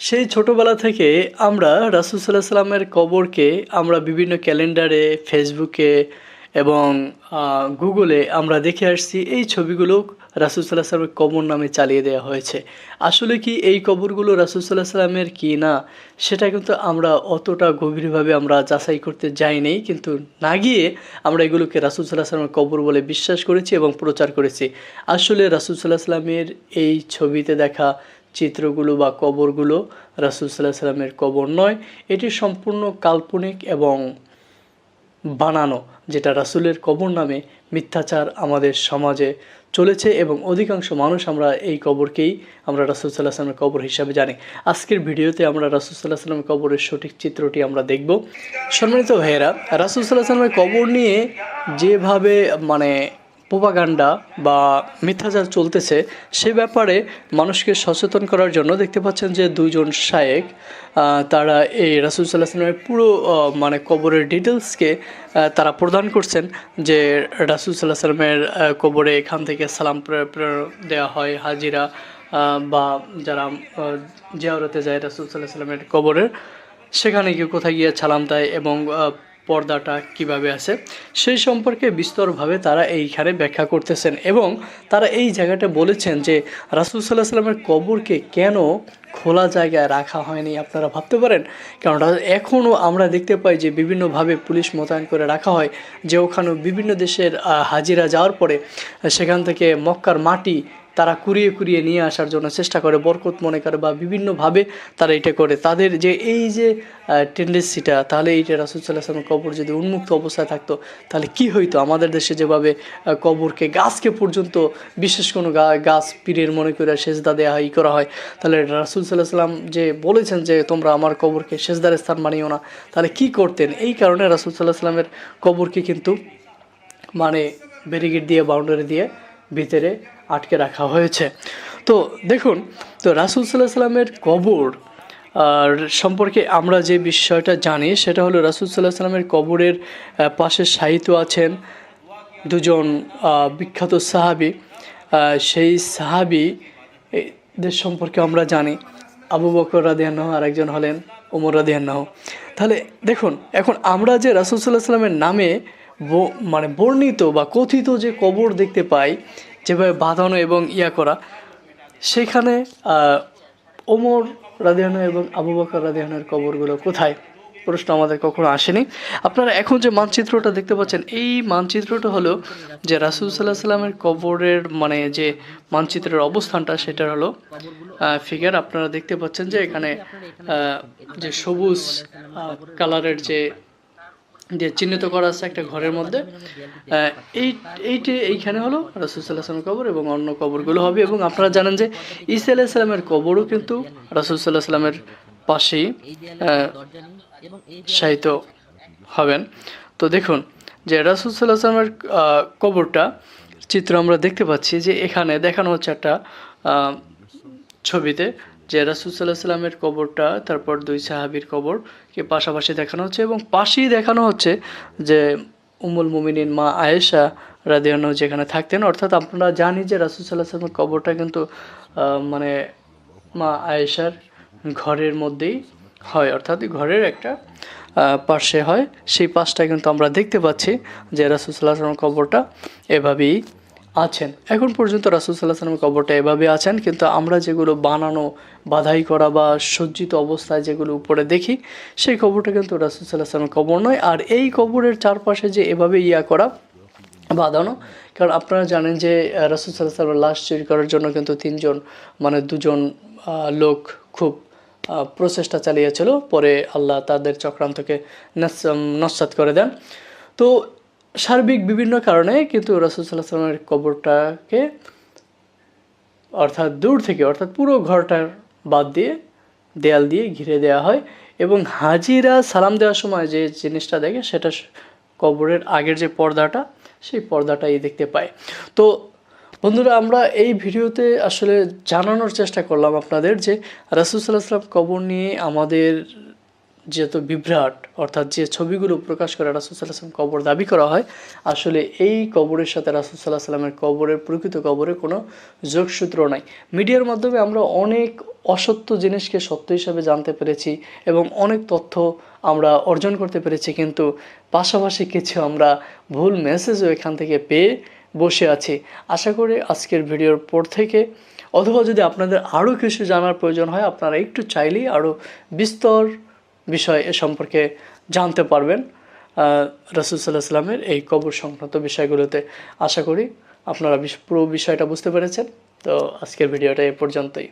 সেই ছোটোবেলা থেকে আমরা রাসুল সাল্লাহ সাল্লামের কবরকে আমরা বিভিন্ন ক্যালেন্ডারে, ফেসবুকে এবং গুগলে আমরা দেখে আসছি। এই ছবিগুলো রাসুল সাল্লাহ সাল্লামের কবর নামে চালিয়ে দেওয়া হয়েছে। আসলে কি এই কবরগুলো রাসুল সাল্লাহ সাল্লামের কি না, সেটা কিন্তু আমরা অতটা গভীরভাবে আমরা যাচাই করতে যাইনি। কিন্তু না গিয়ে আমরা এগুলোকে রাসুল সাল্লাহ সাল্লামের কবর বলে বিশ্বাস করেছি এবং প্রচার করেছি। আসলে রাসুল সাল্লাহ সাল্লামের এই ছবিতে দেখা চিত্রগুলো বা কবরগুলো রাসুল সাল্লাহ সাল্লামের কবর নয়, এটি সম্পূর্ণ কাল্পনিক এবং বানানো, যেটা রাসুলের কবর নামে মিথ্যাচার আমাদের সমাজে চলেছে এবং অধিকাংশ মানুষ আমরা এই কবরকেই আমরা রাসুল সাল্লাহ সাল্লামের কবর হিসাবে জানি। আজকের ভিডিওতে আমরা রাসুল সাল্লাহ সাল্লামের কবরের সঠিক চিত্রটি আমরা দেখব। সম্মানিত ভাইয়েরা, রাসুল সাল্লাহ সাল্লামের কবর নিয়ে যেভাবে মানে প্রোপাগান্ডা বা মিথ্যাচার চলতেছে, সে ব্যাপারে মানুষকে সচেতন করার জন্য দেখতে পাচ্ছেন যে দুইজন শায়েক তারা এই রাসুল সাল্লাহ সাল্লামের পুরো মানে কবরের ডিটেলসকে তারা প্রদান করছেন যে রাসুল সাল্লাহ সাল্লামের কবরে এখান থেকে সালাম দেওয়া হয় হাজিরা বা যারা জিয়ারতে যায় রাসুল সাল্লাহ সাল্লামের কবরের সেখানে গিয়ে কোথায় গিয়ে সালাম দেয় এবং পর্দাটা কীভাবে আছে, সেই সম্পর্কে বিস্তরভাবে তারা এইখানে ব্যাখ্যা করতেছেন এবং তারা এই জায়গাটা বলেছেন যে রাসুল সাল্লাহ সাল্লামের কবরকে কেন খোলা জায়গায় রাখা হয়নি আপনারা ভাবতে পারেন? কারণ এখনও আমরা দেখতে পাই যে বিভিন্নভাবে পুলিশ মোতায়েন করে রাখা হয়, যে ওখানে বিভিন্ন দেশের হাজিরা যাওয়ার পরে সেখান থেকে মক্কার মাটি তারা কুড়িয়ে কুড়িয়ে নিয়ে আসার জন্য চেষ্টা করে, বরকত মনে করে বা বিভিন্নভাবে তারা এটা করে। তাদের যে এই যে টেন্ডেন্সিটা তাহলে এইটা রাসুল সাল্লাহ কবর যদি উন্মুক্ত অবস্থায় থাকতো, তাহলে কি হইতো? আমাদের দেশে যেভাবে কবরকে গাছকে পর্যন্ত, বিশেষ কোনো গাছ, পীরের মনে করে সেজদা দেওয়া হয়, ই করা হয়, তাহলে রাসুল সাল্লাহ সাল্লাম যে বলেছেন যে তোমরা আমার কবরকে সেজদার স্থান মানিও না, তাহলে কি করতেন? এই কারণে রাসুল সাল্লাহ সাল্লামের কবরকে কিন্তু মানে ব্যারিকেড দিয়ে বাউন্ডারি দিয়ে ভিতরে আটকে রাখা হয়েছে। তো দেখুন, তো রাসুল সাল্লাহ সাল্লামের কবর, আর সম্পর্কে আমরা যে বিষয়টা জানি, সেটা হলো রাসুল সাল্লাহ সাল্লামের কবরের পাশে সাহিত্য আছেন দুজন বিখ্যাত সাহাবি। সেই সাহাবি দের সম্পর্কে আমরা জানি। আবু বকর রাদিয়ান্নাহ আর একজন হলেন ওমর রাদিয়ান্নাহ তাহলে দেখুন, এখন আমরা যে রাসুল সাল্লাহ সাল্লামের নামে মানে বর্ণিত বা কথিত যে কবর দেখতে পাই, যেভাবে বাঁধানো এবং ইয়া করা, সেখানে ওমর রাধেহানা এবং আবু বকর রাধেহানার কবরগুলো কোথায়? প্রশ্ন আমাদের কখনো আসেনি। আপনারা এখন যে মানচিত্রটা দেখতে পাচ্ছেন, এই মানচিত্রটা হলো যে রাসুল সাল্লাহ সাল্লামের কবরের মানে যে মানচিত্রের অবস্থানটা সেটা হলো ফিগার আপনারা দেখতে পাচ্ছেন যে এখানে যে সবুজ কালারের যে যে চিহ্নিত করা আছে একটা ঘরের মধ্যে এই, এইটি এইখানে হলো রাসুলসাল্লাহ সাল্লামের কবর এবং অন্য কবরগুলো হবে এবং আপনারা জানেন যে ইসা আলাহিসাল্লামের কবরও কিন্তু রাসুলসাল্লাহ সাল্লামের পাশেই শায়িত হবেন। তো দেখুন যে রাসুল সাল্লাহ সাল্লামের কবরটা চিত্র আমরা দেখতে পাচ্ছি যে এখানে দেখানো হচ্ছে একটা ছবিতে যে রাসুল সাল্লাহ সাল্লামের কবরটা তারপর দুই সাহাবির কবরকে পাশাপাশি দেখানো হচ্ছে এবং পাশেই দেখানো হচ্ছে যে উমুল মুমিনিন মা আয়েশা রাদিয়ানো যেখানে থাকতেন। অর্থাৎ আপনারা জানি যে রাসুল সাল্লাহ সাল্লামের কবরটা কিন্তু মানে মা আয়েশার ঘরের মধ্যেই হয়, অর্থাৎ ঘরের একটা পাশে হয়। সেই পাশটা কিন্তু আমরা দেখতে পাচ্ছি যে রাসুল সাল্লাহ সাল্লামের কবরটা এভাবেই আছেন। এখন পর্যন্ত রাসুল সাল্লাহ সাল্লামের কবরটা এভাবে আছেন, কিন্তু আমরা যেগুলো বানানো, বাধাই করা বা সজ্জিত অবস্থায় যেগুলো উপরে দেখি, সেই কবরটা কিন্তু রাসুল সাল্লাহ সাল্লামের কবর নয়। আর এই কবরের চারপাশে যে এভাবে ইয়া করা, বাঁধানো, কারণ আপনারা জানেন যে রাসুল সাল্লাহ সাল্লামের লাশ চুরি করার জন্য কিন্তু তিনজন মানে দুজন লোক খুব প্রচেষ্টা চালিয়েছিল, পরে আল্লাহ তাদের চক্রান্তকে নস- নস্যাৎ করে দেন। তো সার্বিক বিভিন্ন কারণে কিন্তু রাসুল সাল্লাহ সাল্লামের কবরটাকে অর্থাৎ দূর থেকে, অর্থাৎ পুরো ঘরটার বাদ দিয়ে, দেয়াল দিয়ে ঘিরে দেওয়া হয় এবং হাজিরা সালাম দেওয়ার সময় যে জিনিসটা দেখে সেটা কবরের আগের যে পর্দাটা, সেই পর্দাটাই দেখতে পায়। তো বন্ধুরা, আমরা এই ভিডিওতে আসলে জানানোর চেষ্টা করলাম আপনাদের যে রাসুল সাল্লাহ সাল্লাম কবর নিয়ে আমাদের যেহেতু বিভ্রাট, অর্থাৎ যে ছবিগুলো প্রকাশ করে রাসুসাল্লাহ সাল্লাম কবর দাবি করা হয়, আসলে এই কবরের সাথে রাসুসাল্লাহ সাল্লামের কবরের, প্রকৃত কবরের কোনো যোগসূত্র নাই। মিডিয়ার মাধ্যমে আমরা অনেক অসত্য জিনিসকে সত্য হিসাবে জানতে পেরেছি এবং অনেক তথ্য আমরা অর্জন করতে পেরেছি, কিন্তু পাশাপাশি কিছু আমরা ভুল মেসেজও এখান থেকে পেয়ে বসে আছি। আশা করি আজকের ভিডিওর পর থেকে, অথবা যদি আপনাদের আরও কিছু জানার প্রয়োজন হয়, আপনারা একটু চাইলেই আরও বিস্তর বিষয় এ সম্পর্কে জানতে পারবেন। রসুল সাল্লাহ সাল্লামের এই কবর সংক্রান্ত বিষয়গুলোতে। আশা করি আপনারা পুরো বিষয়টা বুঝতে পেরেছেন। তো আজকের ভিডিওটা এ পর্যন্তই।